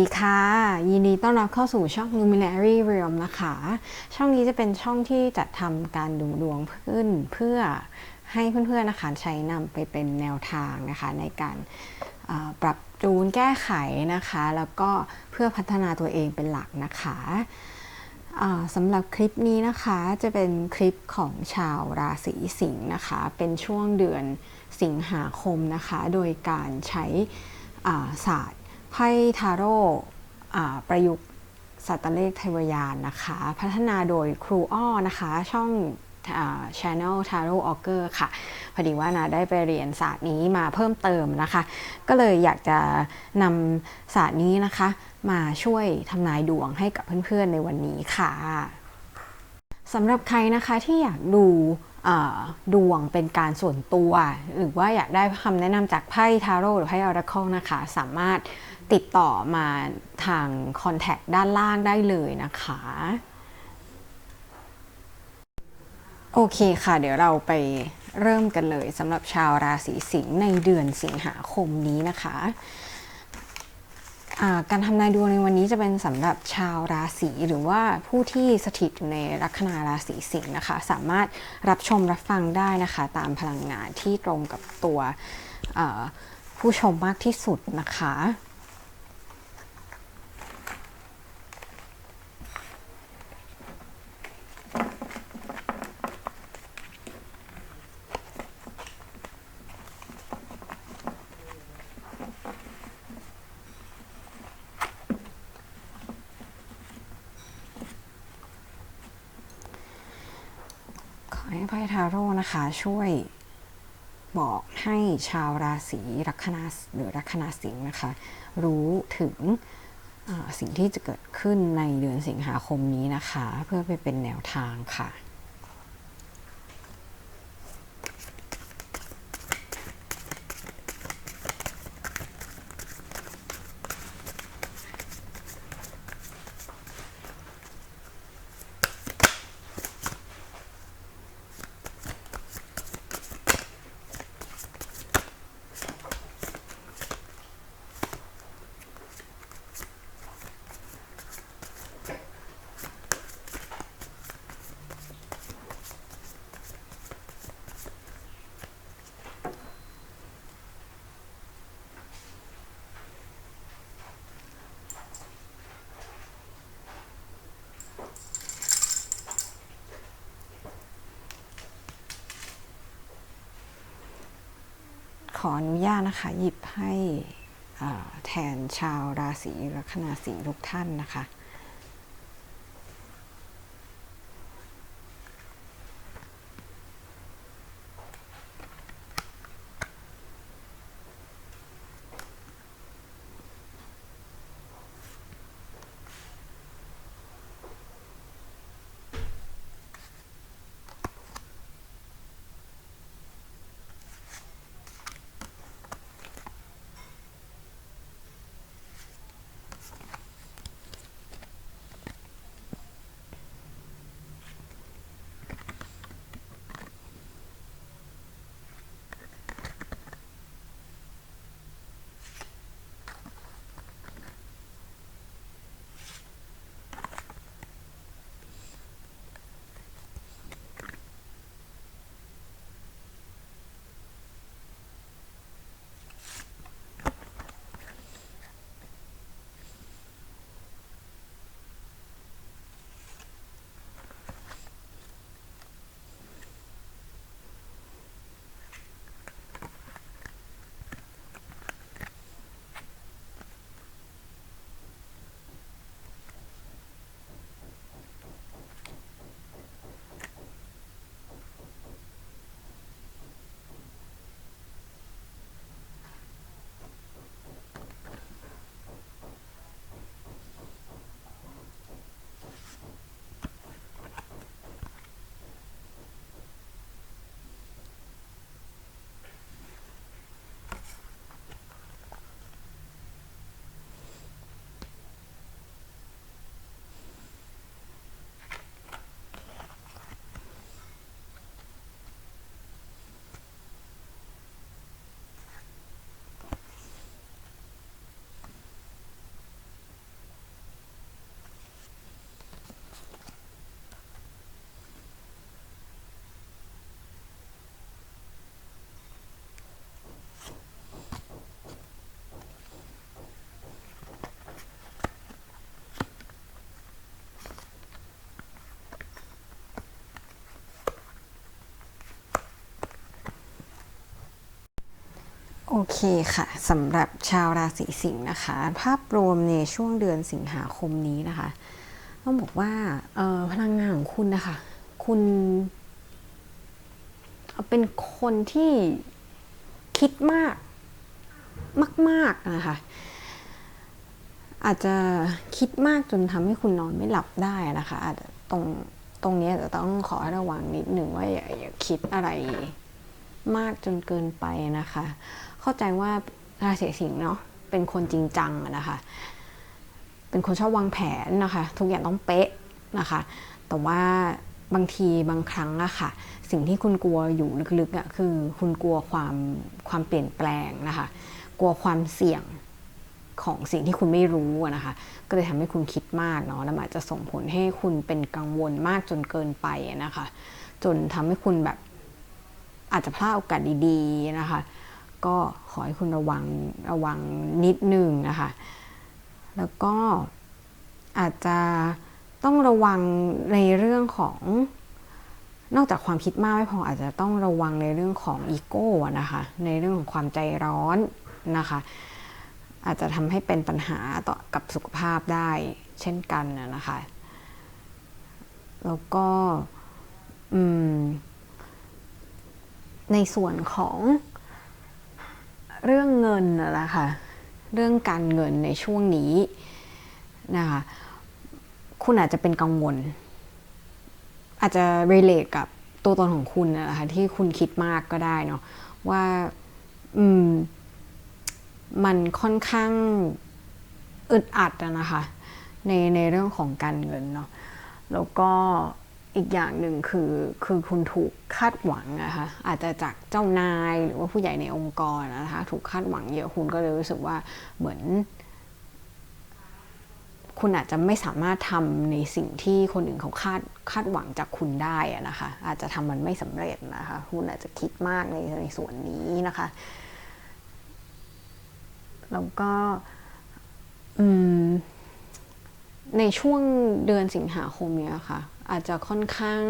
ดีค่ะ ยินดีต้อนรับเข้าสู่ช่อง Luminary Realm นะคะ ช่องนี้จะเป็นช่องที่จัดทำการดูดวงขึ้นเพื่อให้เพื่อนๆนะคะใช้นำไปเป็นแนวทางนะคะในการปรับจูนแก้ไขนะคะ แล้วก็เพื่อพัฒนาตัวเองเป็นหลักนะคะสำหรับคลิปนี้นะคะจะเป็นคลิปของชาวราศีสิงห์นะคะ เป็นช่วงเดือนสิงหาคมนะคะ โดยการใช้ศาสตร์ ไพ่ทาโร่ประยุกต์สัตว์เลขเทวยานนะคะ พัฒนาโดยครูอ้อนะคะ ช่องอ่า Channel Tarot Auger ค่ะ พอดีว่านาได้ไปเรียนศาสตร์นี้มาเพิ่มเติมนะคะ ก็เลยอยากจะนำศาสตร์นี้นะคะ มาช่วยทำนายดวงให้กับเพื่อนๆในวันนี้ค่ะสำหรับใครนะคะที่อยากดูดวงเป็นการส่วนตัว หรือว่าอยากได้คำแนะนำจากไพ่ทาโร่หรือไพ่ออราเคิลนะคะ สามารถ ติดต่อมาทางคอนแทคด้านล่างได้เลยนะคะ โอเคค่ะ เดี๋ยวเราไปเริ่มกันเลยสำหรับชาวราศีสิงห์ในเดือนสิงหาคมนี้นะคะการทำนายดวงในวันนี้จะเป็นสำหรับชาวราศีหรือว่าผู้ที่สถิตอยู่ในลัคนาราศีสิงห์นะคะ สามารถรับชมรับฟังได้นะคะ ตามพลังงานที่ตรงกับตัวผู้ชมมากที่สุดนะคะ ขอให้ไพ่ทาโร่นะคะ ช่วยบอกให้ชาวราศีลัคนาหรือลัคนาสิงห์นะคะ รู้ถึงสิ่งที่จะเกิดขึ้นในเดือนสิงหาคมนี้นะคะ เพื่อไปเป็นแนวทางค่ะ ออนุญาตนะคะ หยิบให้แทนชาวราศีลัคนาสิงห์ทุกท่านนะคะ โอเคค่ะสำหรับชาวราศีสิงห์นะคะ ภาพรวมในช่วงเดือนสิงหาคมนี้นะคะต้องบอกว่าออพลังงานของคุณนะคะ คุณ เป็นคนที่คิดมาก มาก ๆ นะคะ อาจจะคิดมากจนทำให้คุณนอนไม่หลับได้นะคะ อาจจะตรงตรงนี้จะต้องขอให้ระวังนิดหนึ่งว่าอย่าอย่าคิดอะไรมากจนเกินไปนะคะ เข้าใจว่าราศีสิงห์เนาะเป็นคนจริงจังนะคะ เป็นคนชอบวางแผนนะคะ ทุกอย่างต้องเป๊ะนะคะ แต่ว่าบางทีบางครั้งอะค่ะ สิ่งที่คุณกลัวอยู่ลึกๆอะคือคุณกลัวความความเปลี่ยนแปลงนะคะ กลัวความเสี่ยงของสิ่งที่คุณไม่รู้นะคะ ก็เลยทำให้คุณคิดมากเนาะแล้วอาจจะส่งผลให้คุณเป็นกังวลมากจนเกินไปนะคะ จนทำให้คุณแบบอาจจะพลาดโอกาสดีๆนะคะ ก็ขอให้คุณระวังระวังนิดนึงนะคะ แล้วก็อาจจะต้องระวังในเรื่องของนอกจากความคิดมากไม่พออาจจะต้องระวังในเรื่องของอีโก้นะคะในเรื่องของความใจร้อนนะคะ อาจจะทำให้เป็นปัญหาต่อกับสุขภาพได้เช่นกันนะคะ แล้วก็ในส่วนของ เรื่องเงินนะคะเรื่องการเงินในช่วงนี้นะคะคุณอาจจะเป็นกังวล อาจจะ relate กับตัวตนของคุณนะคะที่คุณคิดมากก็ได้เนาะว่าอืมมันค่อนข้างอึดอัดนะคะในในเรื่องของการเงินเนาะแล้วก็ อีกอย่างหนึ่งคือคือคุณถูกคาดหวังนะคะอาจจะจากเจ้านายหรือว่าผู้ใหญ่ในองค์กรนะคะถูกคาดหวังเยอะคุณก็เลยรู้สึกว่าเหมือน คุณอาจจะไม่สามารถทำในสิ่งที่คนอื่นเขาคาดคาดหวังจากคุณได้นะคะอาจจะทำมันไม่สำเร็จนะคะคุณอาจจะคิดมากในในส่วนนี้นะคะแล้วก็ในช่วงเดือนสิงหาคมเนี้ยค่ะ อาจจะค่อนข้าง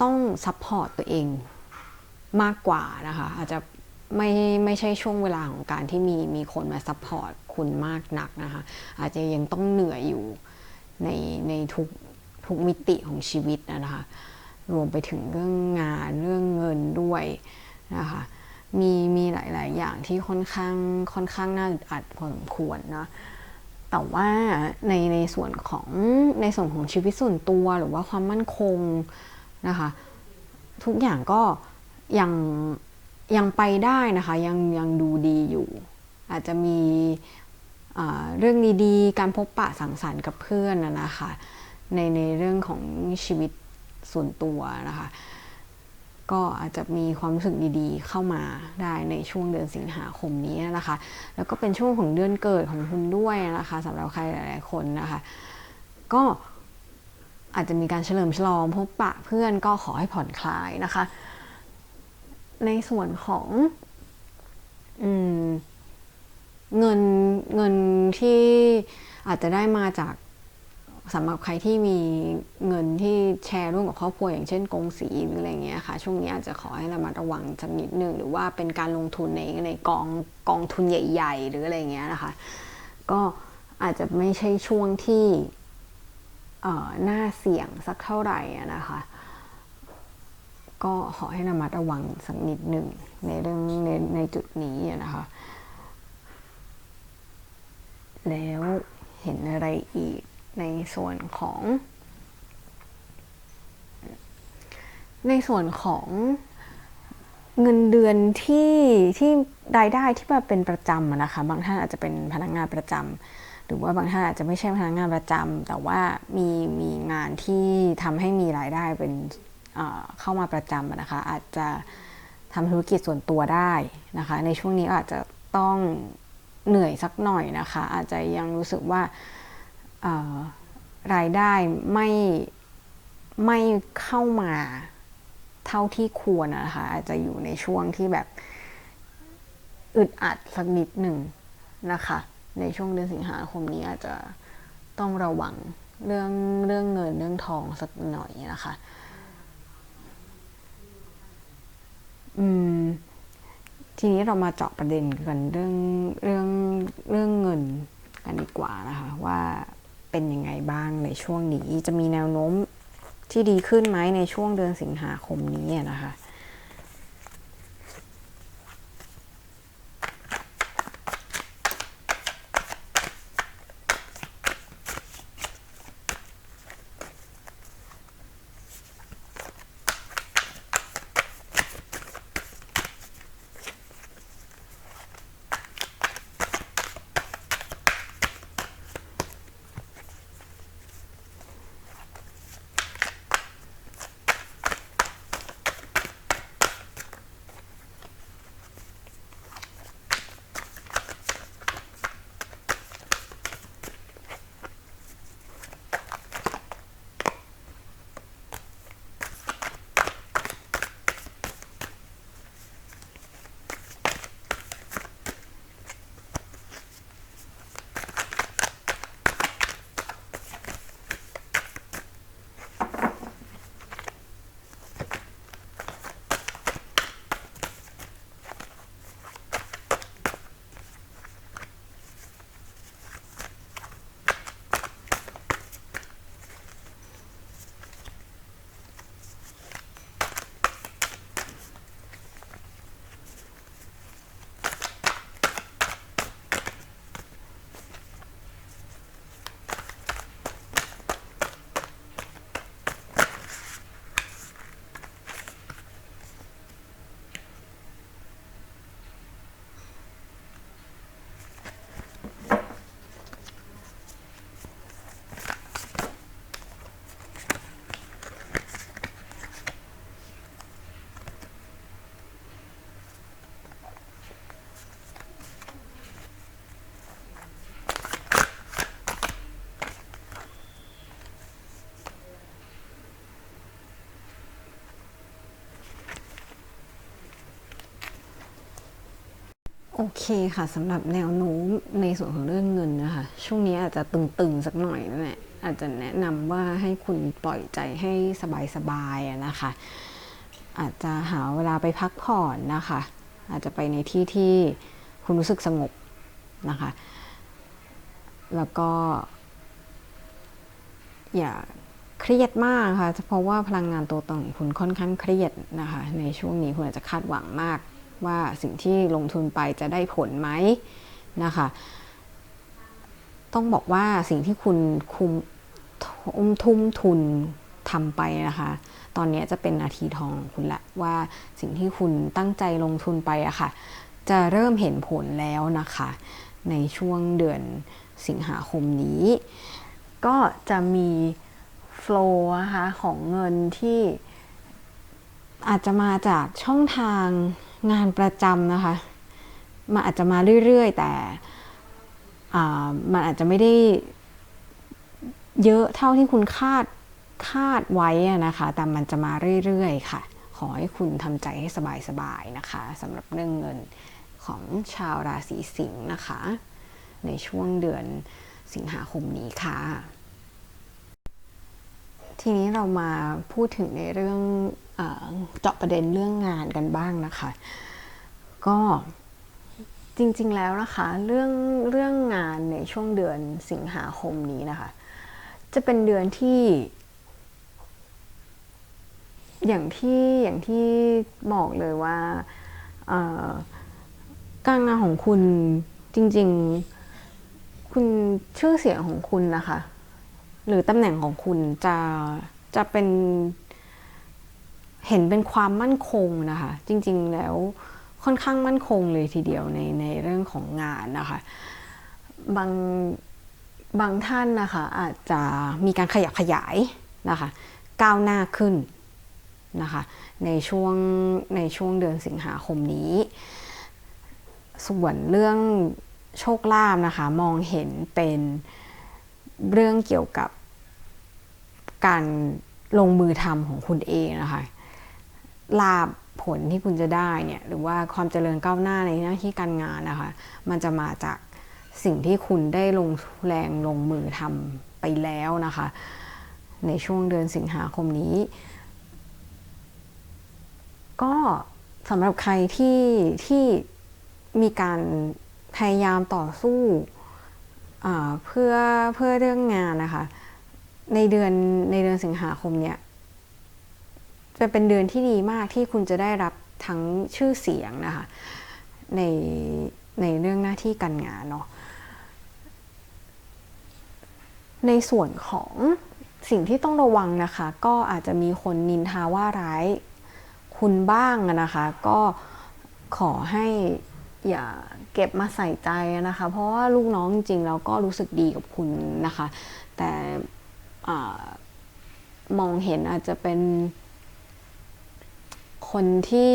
ต้องซัพพอร์ตตัวเองมากกว่านะคะ อาจจะไม่ไม่ใช่ช่วงเวลาของการที่มีมีคนมาซัพพอร์ตคุณมากนักนะคะ อาจจะยังต้องเหนื่อยอยู่ในในทุกทุกมิติของชีวิตนะคะ รวมไปถึงเรื่องงานเรื่องเงินด้วยนะคะ มีมีหลาย ๆ อย่างที่ค่อนข้างค่อนข้างน่าอึดอัดพอสมควรนะ แต่ว่าในในส่วนของในส่วนของชีวิตส่วนตัวหรือว่าความมั่นคงนะคะทุกอย่างก็ยังยังไปได้นะคะยังยังดูดีอยู่ อาจจะมีเรื่องดีๆ การพบปะสังสรรค์กับเพื่อนนะคะในในเรื่องของชีวิตส่วนตัวนะคะ ก็อาจจะมีความรู้สึกดีๆ เข้ามาได้ในช่วงเดือนสิงหาคมนี้นะคะ แล้วก็เป็นช่วงของเดือนเกิดของคุณด้วยนะคะสำหรับใครหลาย ๆ คนนะคะ ก็อาจจะมีการเฉลิมฉลองพบปะเพื่อนก็ขอให้ผ่อนคลายนะคะ ในส่วนของเงินเงินที่อาจจะได้มาจาก สำหรับใครที่มีเงินที่แชร์ร่วมกับครอบครัวอย่างเช่นกงสีหรืออะไรเงี้ยค่ะ ช่วงนี้อาจจะขอให้ระมัดระวังสักนิดหนึ่งหรือว่าเป็นการลงทุนในในกองกองทุนใหญ่ ๆ หรืออะไรเงี้ยนะคะ ก็อาจจะไม่ใช่ช่วงที่น่าเสี่ยงสักเท่าไหร่นะคะ ก็ขอให้ระมัดระวังสักนิดหนึ่งในเรื่องในในจุดนี้นะคะ แล้วเห็นอะไรอีก ในส่วนของ ในส่วนของเงินเดือนที่ที่รายได้ที่มาเป็นประจำนะคะ บางท่านอาจจะเป็นพนักงานประจำหรือว่าบางท่านอาจจะไม่ใช่พนักงานประจำแต่ว่ามีมีงานที่ทำให้มีรายได้เป็นเข้ามาประจำนะคะ อาจจะทำธุรกิจส่วนตัวได้นะคะ ในช่วงนี้อาจจะต้องเหนื่อยสักหน่อยนะคะ อาจจะยังรู้สึกว่า รายได้ไม่ไม่เข้ามาเท่าที่ควรนะคะอาจจะอยู่ในช่วงที่แบบอึดอัดสักนิดหนึ่งนะคะ ในช่วงเดือนสิงหาคมนี้อาจจะต้องระวังเรื่องเรื่องเงินเรื่องทองสักหน่อยนะคะอืมทีนี้เรามาเจาะประเด็นกันเรื่องเรื่องเรื่องเงินกันดีกว่านะคะว่า เป็นยังไงบ้างในช่วงนี้ จะมีแนวโน้มที่ดีขึ้นไหมในช่วงเดือนสิงหาคมนี้นะคะ โอเคค่ะสำหรับแนวโน้มในส่วนของเรื่องเงินนะคะ ช่วงนี้อาจจะตึงๆสักหน่อยนั่นแหละอาจจะแนะนำว่าให้คุณปล่อยใจให้สบายๆะนะคะ อาจจะหาเวลาไปพักผ่อนนะคะ อาจจะไปในที่ที่คุณรู้สึกสงบนะคะ แล้วก็ อย่าเครียดมากค่ะเพราะว่าพลังงานตัวตนของคุณค่อนข้างเครียดนะคะ ในช่วงนี้คุณอาจจะคาดหวังมาก ว่าสิ่งที่ลงทุนไปจะได้ผลไหมนะคะต้องบอกว่าสิ่งที่คุณคุมทุ่มทุ่มทุนทำไปนะคะ ตอนนี้จะเป็นนาทีทองคุณละว่าสิ่งที่คุณตั้งใจลงทุนไปอะค่ะ จะเริ่มเห็นผลแล้วนะคะ ในช่วงเดือนสิงหาคมนี้ ก็จะมีโฟล์นะคะของเงินที่อาจจะมาจากช่องทาง งานประจำนะคะมันอาจจะมาเรื่อยๆ แต่มันอาจจะไม่ได้เยอะเท่าที่คุณคาดคาดไว้นะคะ แต่มันจะมาเรื่อยๆ ค่ะ ขอให้คุณทำใจให้สบายๆ นะคะสำหรับเรื่องเงินของชาวราศีสิงห์นะคะ ในช่วงเดือนสิงหาคมนี้ค่ะ ทีนี้เรามาพูดถึงในเรื่อง เจาะประเด็นเรื่องงานกันบ้างนะคะ ก็จริงๆแล้วนะคะเรื่องเรื่องงานในช่วงเดือนสิงหาคมนี้นะคะ จะเป็นเดือนที่ อย่างที่อย่างที่บอกเลยว่าการงานของคุณจริง ๆ คุณชื่อเสียงของคุณนะคะ หรือตำแหน่งของคุณจะจะเป็น เห็นเป็นความมั่นคงนะคะ จริงๆแล้วค่อนข้างมั่นคงเลยทีเดียวในในเรื่องของงานนะคะ บางบางท่านนะคะอาจจะมีการขยับขยายนะคะ ก้าวหน้าขึ้นนะคะในช่วงในช่วงเดือนสิงหาคมนี้ ส่วนเรื่องโชคลาภนะคะ มองเห็นเป็นเรื่องเกี่ยวกับการลงมือทำของคุณเองนะคะ ลาบผลที่คุณจะได้เนี่ยหรือว่าความเจริญก้าวหน้าในหน้าที่การงานนะคะ มันจะมาจากสิ่งที่คุณได้ลงแรงลงมือทำไปแล้วนะคะ ในช่วงเดือนสิงหาคมนี้ ก็สำหรับใครที่ที่มีการพยายามต่อสู้อ่าเพื่อเพื่อเรื่องงานนะคะ ในเดือนในเดือนสิงหาคมเนี่ย จะเป็นเดือนที่ดีมากที่คุณจะได้รับทั้งชื่อเสียงนะคะในในเรื่องหน้าที่การงานเนาะในส่วนของสิ่งที่ต้องระวังนะคะ ก็อาจจะมีคนนินทาว่าร้ายคุณบ้างนะคะ ก็ขอให้อย่าเก็บมาใส่ใจนะคะ เพราะว่าลูกน้องจริงๆแล้วก็รู้สึกดีกับคุณนะคะ แต่อมองเห็นอาจจะเป็น คนที่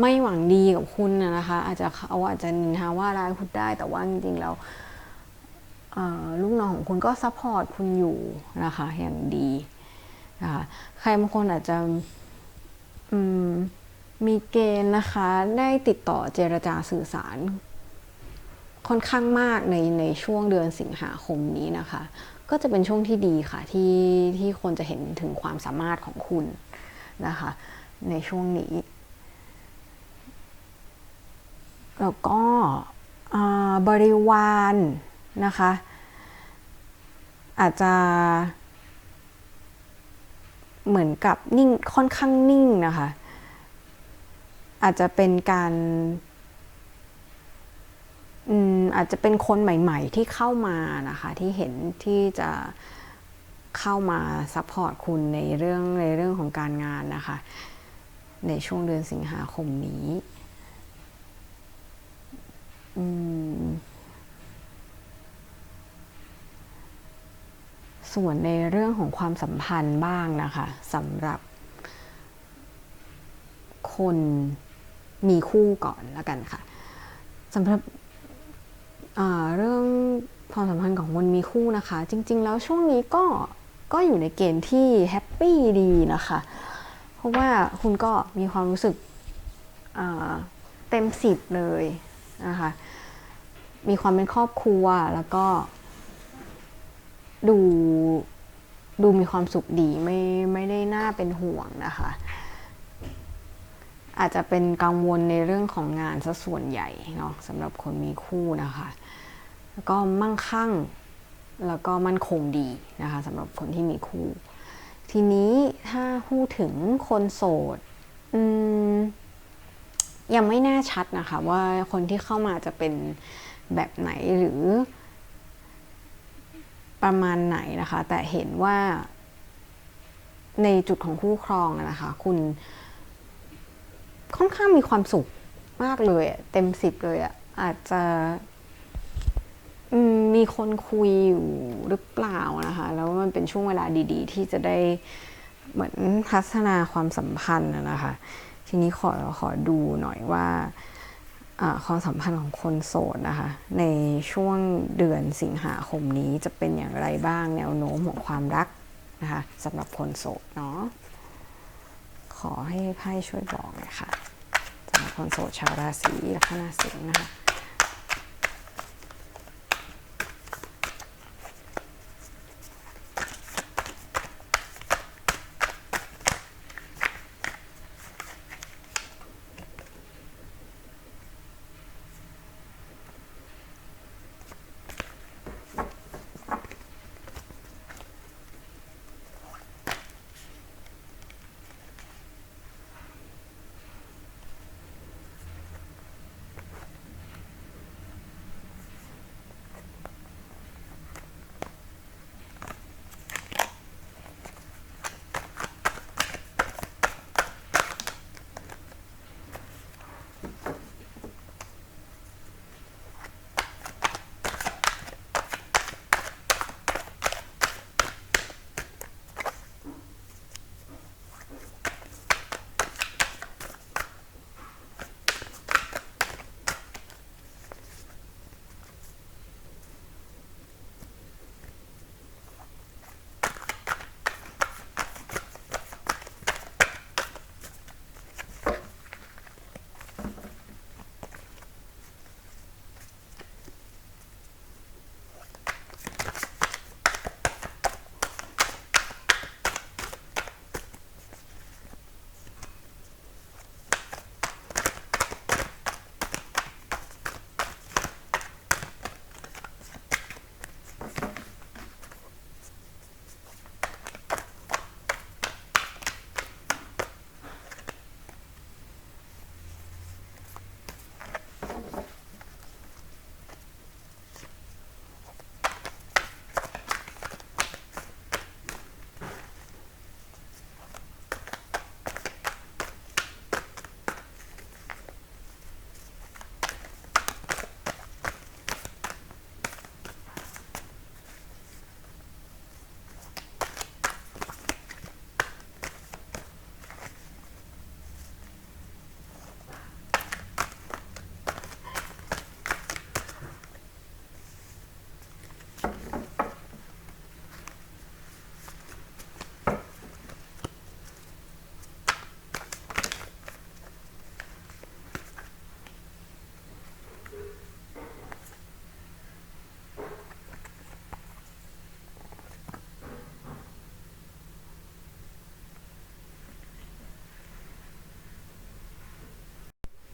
ไม่หวังดีกับคุณนะคะ อาจจะเขาอาจจะนินทาว่าร้ายคุณได้ แต่ว่าจริงๆแล้วลูกน้องของคุณก็ซัพพอร์ตคุณอยู่นะคะอย่างดีนะคะใครบางคนอาจจะมมีเกณฑ์นะคะ ได้ติดต่อเจรจาสื่อสารค่อนข้างมากในในช่วงเดือนสิงหาคมนี้นะคะ ก็จะเป็นช่วงที่ดีค่ะที่ที่คนจะเห็นถึงความสามารถของคุณนะคะ ในช่วงนี้ แล้วก็บริวารนะคะ อาจจะเหมือนกับนิ่งค่อนข้างนิ่งนะคะ อาจจะเป็นการอืมอาจจะเป็นคนใหม่ ๆ ที่เข้ามานะคะ ที่เห็นที่จะเข้ามาซัพพอร์ตคุณในเรื่องในเรื่องของการงานนะคะ ในช่วงเดือนสิงหาคมนี้ส่วนในเรื่องของความสัมพันธ์บ้างนะคะสำหรับคนมีคู่ก่อนแล้วกันค่ะสำหรับเรื่องความสัมพันธ์ของคนมีคู่นะคะ จริง ๆ แล้วช่วงนี้ก็ก็อยู่ในเกณฑ์ที่แฮปปี้ดีนะคะ เพราะว่าคุณก็มีความรู้สึกเต็มสิบเลยนะคะมีความเป็นครอบครัวแล้วก็ ดูดูมีความสุขดีไม่ไม่ได้น่าเป็นห่วงนะคะ อาจจะเป็นกังวลในเรื่องของงานซะส่วนใหญ่เนาะสำหรับคนมีคู่นะคะ แล้วก็มั่งคั่งแล้วก็มั่นคงดีนะคะสำหรับคนที่มีคู่ ทีนี้ถ้าพูดถึงคนโสดยังไม่แน่ชัดนะคะ ว่าคนที่เข้ามาจะเป็นแบบไหนหรือ ประมาณไหนนะคะ แต่เห็นว่าในจุดของคู่ครองนะคะ คุณค่อนข้างมีความสุขมากเลยเต็มสิบเลยอะอาจจะ มีคนคุยอยู่หรือเปล่านะคะ แล้วมันเป็นช่วงเวลาดี ๆ ที่จะได้เหมือนพัฒนาความสัมพันธ์นะคะ ทีนี้ขอขอดูหน่อยว่าอ่าความสัมพันธ์ของคนโสดนะคะ ในช่วงเดือนสิงหาคมนี้จะเป็นอย่างไรบ้างแนวโน้มของความรักนะคะสำหรับคนโสดเนาะขอให้ไพ่ช่วยบอกหน่อยค่ะสำหรับคนโสดชาวราศีลัคนาสิงห์นะคะ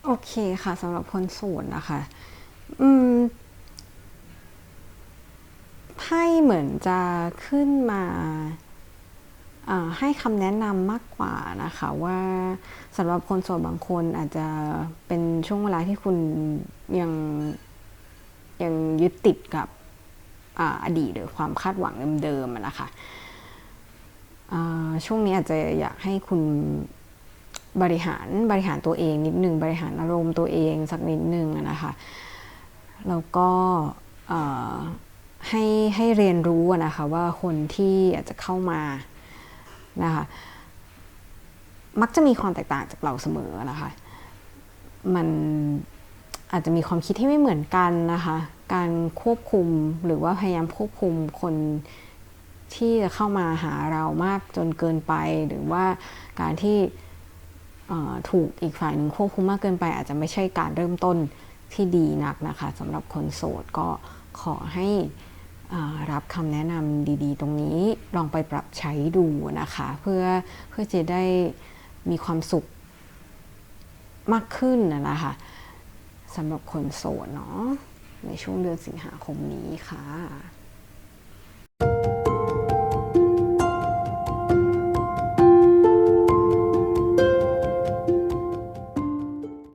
โอเคค่ะสำหรับคนโสดนะคะ อืมไพ่เหมือนจะขึ้นมาให้คำแนะนำมากกว่านะคะว่าสำหรับคนโสดบางคนอาจจะเป็นช่วงเวลาที่คุณยังยังยึดติดกับออดีตหรือความคาดหวังเดิมๆนะคะช่วงนี้อาจจะอยากให้คุณ บริหารบริหารตัวเองนิดหนึ่งบริหารอารมณ์ตัวเองสักนิดหนึ่งนะคะแล้วก็ให้ให้เรียนรู้นะคะว่าคนที่อาจจะเข้ามานะคะมักจะมีความแตกต่างจากเราเสมอนะคะมันอาจจะมีความคิดที่ไม่เหมือนกันนะคะการควบคุมหรือว่าพยายามควบคุมคนที่จะเข้ามาหาเรามากจนเกินไป หรือว่าการที่ ถูกอีกฝ่ายหนึ่งควบคุมมากเกินไป อาจจะไม่ใช่การเริ่มต้นที่ดีนักนะคะสำหรับคนโสดก็ขอให้อ่ารับคำแนะนำดี ๆ ตรงนี้ลองไปปรับใช้ดูนะคะ เพื่อเพื่อจะได้มีความสุขมากขึ้นนะนะคะสำหรับคนโสดเนาะในช่วงเดือนสิงหาคมนี้ค่ะ